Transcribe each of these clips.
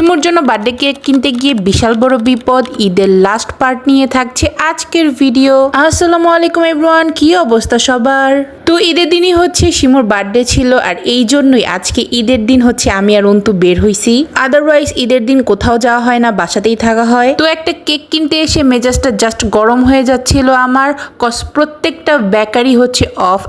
শিমুর জন্য birthday cake কিনতে গিয়ে বিশাল বড় বিপদ। ঈদের লাস্ট পার্ট নিয়ে থাকছে আজকের ভিডিও আসসালামু আলাইকুম এভরিওয়ান কি অবস্থা সবার? তো ঈদের দিনই হচ্ছে শিমুর বার্থডে ছিল আর এই জন্যই আজকে ঈদের দিন হচ্ছে আমি আর অন্তু বের হইছি। আদারওয়াইজ ঈদের দিন কোথাও যাওয়া হয় না, বাসাতেই থাকা হয়। তো একটা কেক কিনতে এসে মেজাজটা জাস্ট গরম হয়ে যাচ্ছিল আমার কস প্রত্যেকটা বেকারি হচ্ছে অফ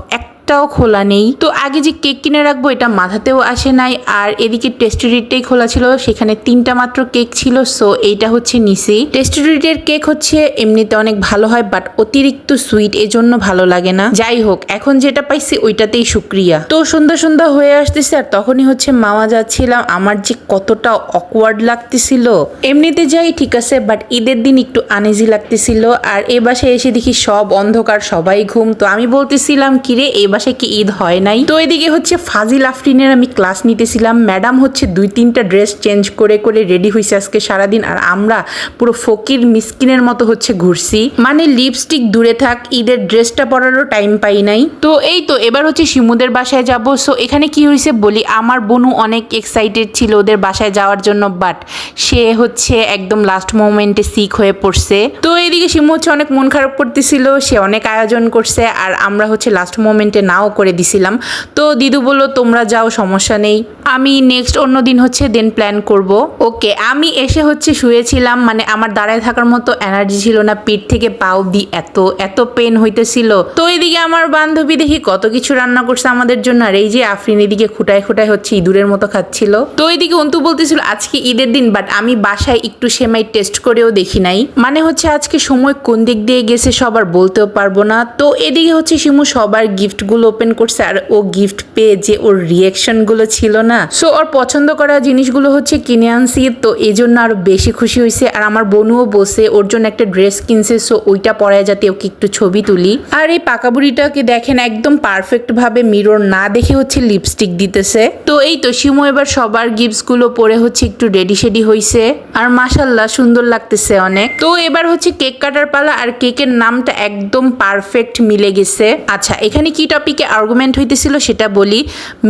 একটাও খোলা নেই। তো আগে যে কেক কিনে রাখব, এটা মাথাতেও আসে নাই। আর এদিকে টেস্টিরিটটাই খোলা ছিল, সেখানে তিনটা মাত্র কেক ছিল, সো এইটা হচ্ছে নিসি। টেস্টিরিটের কেক হচ্ছে এমনিতে অনেক ভালো হয়, বাট অতিরিক্ত সুইট এজন্য ভালো লাগে না। যাই হোক, এখন যেটা পাইছি ওইটাতেই শুক্রিয়া তো সন্ধ্যা সন্ধ্যা হয়ে আসতেছে, আর তখনই হচ্ছে মামা যাচ্ছিলাম। আমার যে কতটা অকওয়ার্ড লাগতেছিল। এমনিতে যাই, ঠিক আছে, বাট ঈদের দিন একটু আনইজি লাগতেছিল। আর এ বাসায় এসে দেখি সব অন্ধকার, সবাই ঘুম। তো আমি বলতেছিলাম, কিরে, এ বাসায় কি ঈদ হয় নাই? তো এদিকে হচ্ছে ফাজিল আফরিনের আমি ক্লাস নিতেছিলাম। ম্যাডাম হচ্ছে দুই তিনটা ড্রেস চেঞ্জ করে করে রেডি হয়েছে আজকে সারাদিন। আর আমরা পুরো ফকির মিসকিনের মতো হচ্ছে ঘুরছি। মানে লিপস্টিক দূরে থাক, ঈদের ড্রেসটা পরারও টাইম পাই নাই। তো এই তো, এবার হচ্ছে শিমুদের বাসায় যাব। সো এখানে কি হয়েছে বলি, আমার বোনু অনেক এক্সাইটেড ছিল ওদের বাসায় যাওয়ার জন্য বাট সে হচ্ছে একদম লাস্ট মোমেন্টে সিক হয়ে পড়ছে। তো এইদিকে শিমু হচ্ছে অনেক মন খারাপ করতেছিল, সে অনেক আয়োজন করছে, আর আমরা হচ্ছে লাস্ট মোমেন্টে নাও করে দিছিলাম। তো দিদু বলল, তোমরা যাও, সমস্যা নেই। আমি নেক্সট অন্য দিন হচ্ছে দেন প্ল্যান করব। ওকে আমি এসে হচ্ছে শুয়েছিলাম মানে আমার দাঁড়ায় থাকার মতো এনার্জি ছিল না পিঠ থেকে পা অব্দি এত এত পেন হইতেছিল। তো এইদিকে আমার বান্ধবী দেখি কত কিছু রান্না করছে আমাদের জন্য, আর এই যে আফরিন এদিকে খুঁটায় খুঁটায় হচ্ছে ইঁদুরের মতো খাচ্ছিল। তো এইদিকে অন্তু বলতেছিল, আজকে ঈদের দিন বাট আমি বাসায় একটু সেমাই টেস্ট করেও দেখি নাই। মানে হচ্ছে আজকে সময় কোন দিক দিয়ে গেছে সবার বলতেও পারব না। তো এদিকে হচ্ছে শিমু সবার গিফটগুলো ওপেন করছে আর ও গিফট পেয়ে যে ওর রিয়াকশনগুলো ছিল না। সো ওর পছন্দ করা জিনিসগুলো হচ্ছে কিনে আনছি তো এই জন্য আরও বেশি খুশি হয়েছে। আর আমার বোনুও বসে ওর জন্য একটা ড্রেস কিনছে সো ওইটা পরায় যাতে ওকে একটু ছবি তুলি। আর এই পাকা বুড়িটাকে দেখেন একদম পারফেক্ট ভাবে মিরর না দেখে হচ্ছে লিপস্টিক দিতেছে। তো এই তো শিমু এবার সবার গিফটসগুলো পরে হচ্ছে একটু রেডি শেডি হয়েছে আর মাসাল্লাহ সুন্দর লাগতেছে অনেক। তো এবার হচ্ছে কেক কাটার পালা আর কেকের নামটা একদম পারফেক্ট মিলে গেছে। আচ্ছা এখানে কি টপিকে আর্গুমেন্ট হইতেছিল, সেটা বলি,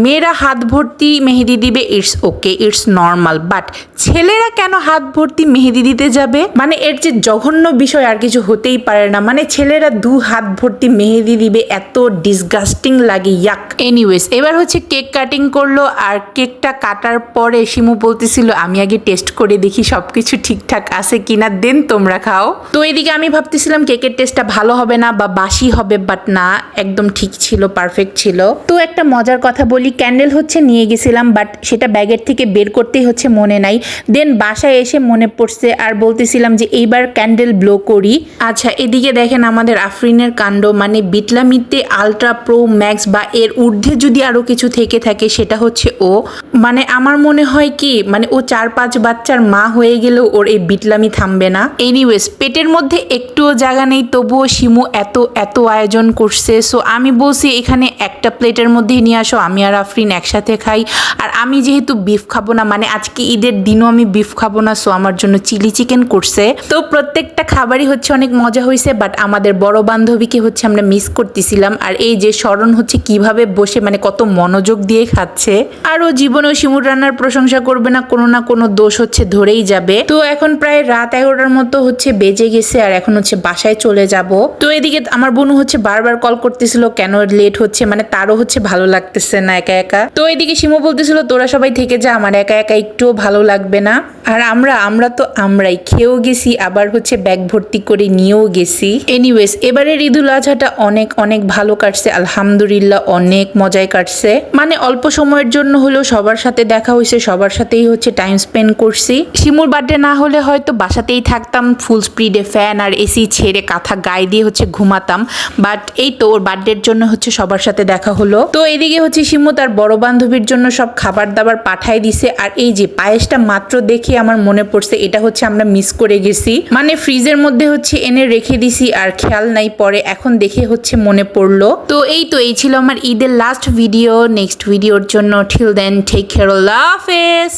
মেয়েরা হাত ভর্তি মেহেদি দিবে it's okay it's normal but ছেলেরা কেন হাত ভর্তি মেহেদি দিতে যাবে? মানে এর যে জঘন্য বিষয় আর কিছু হতেই পারে না। মানে ছেলেরা দু হাত ভর্তি মেহেদি দিবে, এত ডিসগাস্টিং লাগে ইয়াক এনিওয়েজ এবার হচ্ছে কেক কাটিং করল, আর কেকটা কাটার পরে শিমু বলতেছিল, আমি আগে টেস্ট করে দেখি সবকিছু ঠিকঠাক আছে কিনা, দেন তোমরা খাও। তো এদিকে আমি ভাবতেছিলাম কেকের টেস্টটা ভালো হবে না বা বাসি হবে বাট না, একদম ঠিক ছিল পারফেক্ট ছিল। তো একটা মজার কথা বলি ক্যান্ডেল হচ্ছে নিয়ে গেছিলাম বাট সেটা ব্যাগের থেকে বের করতেই হচ্ছে মনে নাই। দেন বাসায় এসে মনে পড়ছে, আর বলতেছিলাম যে এইবার ক্যান্ডেল ব্লো করি। আচ্ছা এদিকে দেখেন আমাদের আফরিনের কাণ্ড মানে বিটলামিতে আলট্রা প্রো ম্যাক্স বা এর ঊর্ধ্বে যদি আরও কিছু থেকে থাকে, সেটা হচ্ছে ও। মানে আমার মনে হয় কি মানে ও চার পাঁচ বাচ্চার মা হয়ে গেলেও ওর এই বিটলামি থামবে না। এনিওয়েজ পেটের মধ্যে একটুও জায়গা নেই, তবুও শিমু এত এত আয়োজন করছে। সো আমি বলছি এখানে একটা প্লেটের মধ্যে নিয়ে আসো, আমি আর আফরিন একসাথে খাই। আর আমি যেহেতু বিফ খাব না মানে আজকে ঈদের দিনও আমি বিফ খাব না সো আমার জন্য চিলি চিকেন করছে। তো প্রত্যেকটা খাবারই হচ্ছে অনেক মজা হয়েছে বাট আমাদের বড় বান্ধবীকে হচ্ছে আমরা মিস করতেছিলাম। আর এই যে স্মরণ হচ্ছে কীভাবে বসে মানে কত মনোযোগ দিয়ে খাচ্ছে। আর ও জীবনেও শিমুর রান্নার প্রশংসা করবে না, কোনো না কোনো দোষ হচ্ছে, ধরেই যাবে। তো এখন প্রায় রাত এগারোটার মতো হচ্ছে বেজে গেছে, আর এখন হচ্ছে বাসায় চলে যাব। তো এদিকে আমার বোনু হচ্ছে বারবার কল করতেছিল, কেন লেট হচ্ছে মানে তারও হচ্ছে ভালো লাগতেছে না একা একা। তো এদিকে শিমু বলতেছিল, তোরা সবাই থেকে যা, আমার একা একা একটুও ভালো লাগবে না। আর আমরা আমরা তো আমরাই, খেয়েও গেছি, আবার হচ্ছে ব্যাগ ভর্তি করে নিয়েও গেছি। এনিওয়েজ এবারের ঈদুল আজহাটা অনেক অনেক ভালো কাটছে, আলহামদুলিল্লাহ অনেক মজায় কাটছে। মানে অল্প সময়ের জন্য হলেও সবার সাথে দেখা হয়েছে, সবার সাথেই হচ্ছে টাইম স্পেন্ড করছি। শিমুর বার্থডে না হলে হয়তো বাসাতেই থাকতাম ফুল স্পিডে ফ্যান আর এসি ছেড়ে, কাঁথা গায়ে দিয়ে হচ্ছে ঘুমাতাম। বাট এই তো, ওর বার্থডের জন্য হচ্ছে সবার সাথে দেখা হলো। তো এদিকে হচ্ছে শিমু তার বড় বান্ধবীর জন্য সব খাবার দাবার পাঠাই দিছে। আর এই যে পায়েসটা মাত্র দেখে আমার মনে পড়ছে, এটা হচ্ছে আমরা মিস করে গেছি। মানে ফ্রিজের মধ্যে হচ্ছে এনে রেখে দিছি আর খেয়াল নাই পরে, এখন দেখে হচ্ছে মনে পড়ল। তো এই তো, এই ছিল আমার ঈদের লাস্ট ভিডিও নেক্সট ভিডিওর জন্য ঠিল দেন টেক কেয়ার হাফেজ।